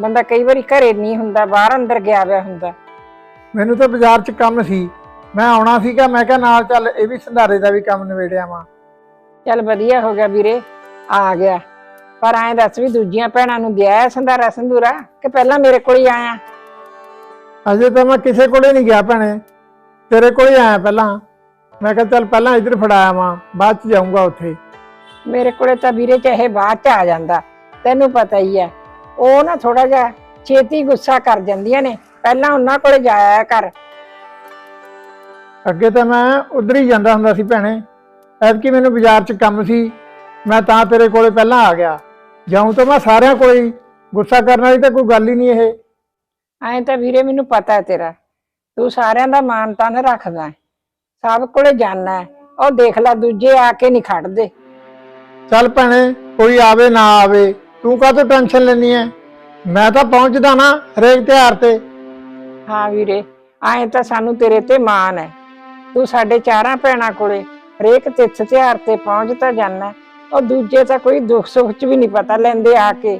ਬੰਦਾ ਕਈ ਵਾਰੀ ਘਰੇ ਨਹੀਂ ਹੁੰਦਾ ਬਾਹਰ ਅੰਦਰ ਗਿਆ ਹੋਇਆ ਹੁੰਦਾ। ਮੈਨੂੰ ਤਾਂ ਬਾਜ਼ਾਰ 'ਚ ਕੰਮ ਸੀ। ਮੈਂ ਆਉਣਾ ਸੀਗਾ ਮੈਂ ਕਿਹਾ ਨਾਲ ਚੱਲ ਇਹ ਵੀ ਸੰਧਾਰੇ ਦਾ ਵੀ ਕੰਮ ਨਿਬੇੜਿਆ ਵਾਂ ਚੱਲ ਵਧੀਆ ਹੋ ਗਿਆ ਵੀਰੇ ਆ ਗਿਆ। ਪਰ ਐਂ ਦੱਸ ਵੀ ਦੂਜੀਆਂ ਭੈਣਾਂ ਨੂੰ ਦਿਆ ਹੈ ਸੰਧਾਰਾ ਸੰਧੂਰਾ ਕਿ ਪਹਿਲਾਂ ਮੇਰੇ ਕੋਲ ਹੀ ਆਇਆ? ਅਜੇ ਤਾਂ ਮੈਂ ਕਿਸੇ ਕੋਲੇ ਨਹੀਂ ਗਿਆ ਭੈਣੇ। ਤੇਰੇ ਕੋਲ ਹੀ ਆਇਆ ਪਹਿਲਾਂ। ਮੈਂ ਕਿਹਾ ਚੱਲ ਪਹਿਲਾਂ ਇੱਧਰ ਫੜਾਇਆ ਵਾਂ ਬਾਅਦ 'ਚ ਜਾਊਂਗਾ ਉੱਥੇ। ਮੇਰੇ ਕੋਲੇ ਤਾਂ ਵੀਰੇ ਚਾਹੇ ਬਾਅਦ ਚ ਆ ਜਾਂਦਾ। ਤੈਨੂੰ ਪਤਾ ਹੀ ਹੈ ਉਹ ਨਾ ਥੋੜਾ ਜਿਹਾ ਛੇਤੀ ਗੁੱਸਾ ਕਰ ਜਾਂਦੀਆਂ ਨੇ। ਪਹਿਲਾਂ ਉਹਨਾਂ ਕੋਲੇ ਜਾਇਆ ਕਰ। ਅੱਗੇ ਤਾਂ ਮੈਂ ਉਧਰ ਹੀ ਜਾਂਦਾ ਹੁੰਦਾ ਸੀ ਭੈਣੇ। ਐਤਕੀ ਮੈਨੂੰ ਬਾਜ਼ਾਰ 'ਚ ਕੰਮ ਸੀ। ਮੈਂ ਤਾਂ ਤੇਰੇ ਕੋਲੇ ਪਹਿਲਾਂ ਆ ਗਿਆ। ਜਾਉਂ ਤਾਂ ਮੈਂ ਸਾਰਿਆਂ ਕੋਲੇ ਹੀ। ਗੁੱਸਾ ਕਰਨ ਵਾਲੀ ਤਾਂ ਕੋਈ ਗੱਲ ਹੀ ਨਹੀਂ ਇਹ। ਐਂ ਤਾਂ ਵੀਰੇ ਮੈਨੂੰ ਪਤਾ ਹੈ ਤੇਰਾ। ਤੂੰ ਸਾਰਿਆਂ ਦਾ ਮਾਨ ਤਾਨ ਰੱਖਦਾ ਹੈ। ਸਭ ਕੋਲੇ ਜਾਣਾ ਹੈ। ਉਹ ਦੇਖ ਲੈ ਦੂਜੇ ਆ ਕੇ ਨਹੀਂ ਖੜਦੇ। ਚੱਲ ਭੈਣੇ ਕੋਈ ਆਵੇ ਨਾ ਆਵੇ। ਤੂੰ ਕਾਹਤੋਂ ਟੈਨਸ਼ਨ ਲੈਣੀ ਐ? ਮੈਂ ਤਾਂ ਪਹੁੰਚਦਾ ਨਾ ਹਰੇਕ ਤਿਉਹਾਰ ਤੇ। ਹਾਂ ਵੀਰੇ ਐਂ ਤਾਂ ਸਾਨੂੰ ਤੇਰੇ ਤੇ ਮਾਣ ਹੈ ਤੂੰ ਸਾਡੇ ਚਾਰਾਂ ਭੈਣਾਂ ਕੋਲੇ ਹਰੇਕ ਤਿੱਥ ਤਿਉਹਾਰ ਤੇ ਪਹੁੰਚ ਤਾਂ ਜਾਂਦਾ ਉਹ ਦੂਜੇ ਤਾਂ ਕੋਈ ਦੁੱਖ ਸੁੱਖ ਚ ਵੀ ਨਹੀਂ ਪਤਾ ਲੈਂਦੇ ਆ ਕੇ।